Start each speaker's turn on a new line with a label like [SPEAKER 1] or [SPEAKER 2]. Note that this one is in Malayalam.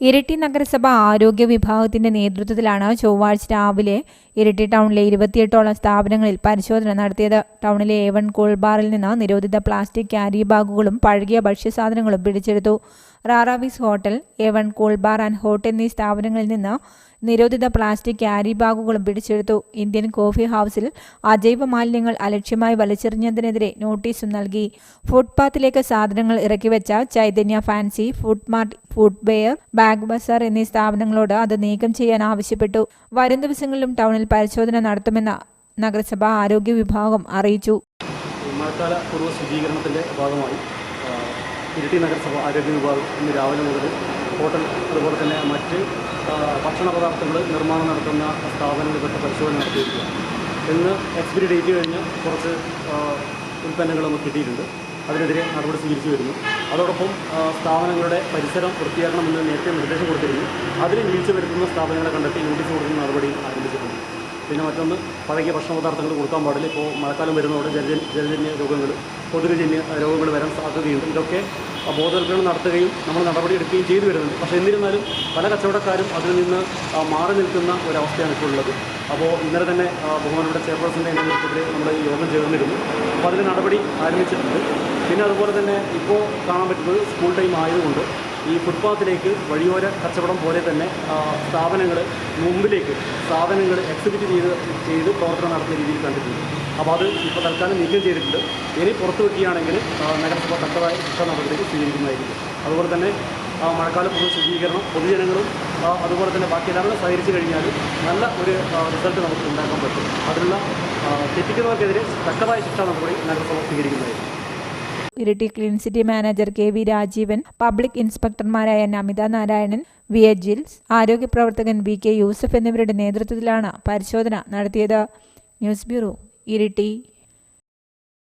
[SPEAKER 1] ഇരിട്ടി നഗരസഭ ആരോഗ്യ വിഭാഗത്തിന്റെ നേതൃത്വത്തിലാണ് ചൊവ്വാഴ്ച രാവിലെ ഇരട്ടി ടൗണിലെ ഇരുപത്തിയെട്ടോളം സ്ഥാപനങ്ങളിൽ പരിശോധന നടത്തിയത്. ടൗണിലെ എ വൺ കോൾബാറിൽ നിന്ന് നിരോധിത പ്ലാസ്റ്റിക് ക്യാരി ബാഗുകളും പഴകിയ ഭക്ഷ്യസാധനങ്ങളും പിടിച്ചെടുത്തു. Raravis hotel A one cool bar and hot എന്നീ സ്ഥാപനങ്ങളിൽ നിന്ന് നിരോധിത പ്ലാസ്റ്റിക് ക്യാരി ബാഗുകളും പിടിച്ചെടുത്തു. ഇന്ത്യൻ കോഫി ഹൗസിൽ അജൈവ മാലിന്യങ്ങൾ അലക്ഷ്യമായി വലിച്ചെറിഞ്ഞതിനെതിരെ നോട്ടീസും നൽകി. ഫുട്പാത്തിലേക്ക് സാധനങ്ങൾ ഇറക്കിവെച്ച Chaitanya fancy food mart footwear bag Bazar എന്നീ സ്ഥാപനങ്ങളോട് അത് നീക്കം ചെയ്യാൻ ആവശ്യപ്പെട്ടു. വരും ദിവസങ്ങളിലും ടൗണിൽ പരിശോധന നടത്തുമെന്ന് നഗരസഭ ആരോഗ്യ വിഭാഗം അറിയിച്ചു.
[SPEAKER 2] മഴക്കാല പൂർവ ശുചീകരണത്തിന്റെ ഭാഗമായി ഇരിട്ടി നഗരസഭ ആരോഗ്യ വിഭാഗം ഇന്ന് രാവിലെ മുതൽ ഹോട്ടൽ അതുപോലെ തന്നെ മറ്റ് ഭക്ഷണ പദാർത്ഥങ്ങൾ നിർമ്മാണം നടത്തുന്ന സ്ഥാപനങ്ങളിൽപ്പെട്ട പരിശോധന നടത്തിയിരിക്കുകയാണ്. ഇന്ന് എക്സ്പിരി ഡേറ്റ് കഴിഞ്ഞ് കുറച്ച് ഉൽപ്പന്നങ്ങളൊന്നും കിട്ടിയിട്ടുണ്ട്. അതിനെതിരെ നടപടി സ്വീകരിച്ചു വരുന്നു. അതോടൊപ്പം സ്ഥാപനങ്ങളുടെ പരിസരം വൃത്തിയാക്കണമെന്ന് നേരത്തെ നിർദ്ദേശം കൊടുത്തിരുന്നു. അതിന് വീഴ്ച വരുത്തുന്ന സ്ഥാപനങ്ങളെ കണ്ടെത്തി നോട്ടീസ് കൊടുക്കുന്ന നടപടി ആരംഭിച്ചിട്ടുണ്ട്. പിന്നെ മറ്റൊന്ന് പഴകിയ ഭക്ഷണ പദാർത്ഥങ്ങൾ കൊടുക്കാൻ പാടില്ല. ഇപ്പോൾ മഴക്കാലം വരുന്നതോടെ ജലജ ജലജന്യ രോഗങ്ങൾ പൊതുജന്യ രോഗങ്ങൾ വരാൻ സാധ്യതയുണ്ട്. ഇതൊക്കെ ബോധവൽക്കരണം നടത്തുകയും നമ്മൾ നടപടിയെടുക്കുകയും ചെയ്തു വരുന്നുണ്ട്. പക്ഷേ എന്നിരുന്നാലും പല കച്ചവടക്കാരും അതിൽ നിന്ന് മാറി നിൽക്കുന്ന ഒരവസ്ഥയാണ് ഇപ്പോൾ ഉള്ളത്. അപ്പോൾ ഇന്നലെ തന്നെ ബഹുമാനപ്പെട്ട ചെയർപേഴ്സന്റെ നേതൃത്വത്തിൽ നമ്മൾ യോഗം ചേർന്നിരുന്നു. അപ്പോൾ അതിന് നടപടി ആരംഭിച്ചിട്ടുണ്ട്. പിന്നെ അതുപോലെ തന്നെ ഇപ്പോൾ കാണാൻ പറ്റുന്നത് സ്കൂൾ ടൈം ആയതുകൊണ്ട് ഈ ഫുട്പാത്തിലേക്ക് വഴിയോര കച്ചവടം പോലെ തന്നെ സ്ഥാപനങ്ങൾ മുമ്പിലേക്ക് സാധനങ്ങൾ എക്സിബിറ്റ് ചെയ്ത് ചെയ്ത് പ്രവർത്തനം നടത്തുന്ന രീതിയിൽ കണ്ടിട്ടുണ്ട്. അപ്പോൾ അത് ഇപ്പോൾ തൽക്കാലം നീക്കം ചെയ്തിട്ടുണ്ട്. ഇനി പുറത്തു വെക്കുകയാണെങ്കിൽ നഗരസഭ തക്കതായ ശിക്ഷ നടപടികൾ സ്വീകരിക്കുന്നതായിരിക്കും. അതുപോലെ തന്നെ മഴക്കാല പൊതു ശുചീകരണം പൊതുജനങ്ങളും അതുപോലെ തന്നെ ബാക്കി എല്ലാവരും സഹകരിച്ചു കഴിഞ്ഞാൽ നല്ല ഒരു റിസൾട്ട് നമുക്ക് ഉണ്ടാക്കാൻ പറ്റും. അതിനുള്ള തെറ്റിക്കുന്നവർക്കെതിരെ തക്കതായ ശിക്ഷ നടപടി നഗരസഭ സ്വീകരിക്കുന്നതായിരിക്കും.
[SPEAKER 1] Iritty clean city manager K V Rajeevan public ഇൻസ്പെക്ടർമാരായ Namitha Narayanan V A Jils ആരോഗ്യ പ്രവർത്തകൻ വി കെ യൂസഫ് എന്നിവരുടെ നേതൃത്വത്തിലാണ് പരിശോധന നടത്തിയത്. News bureau Iritty.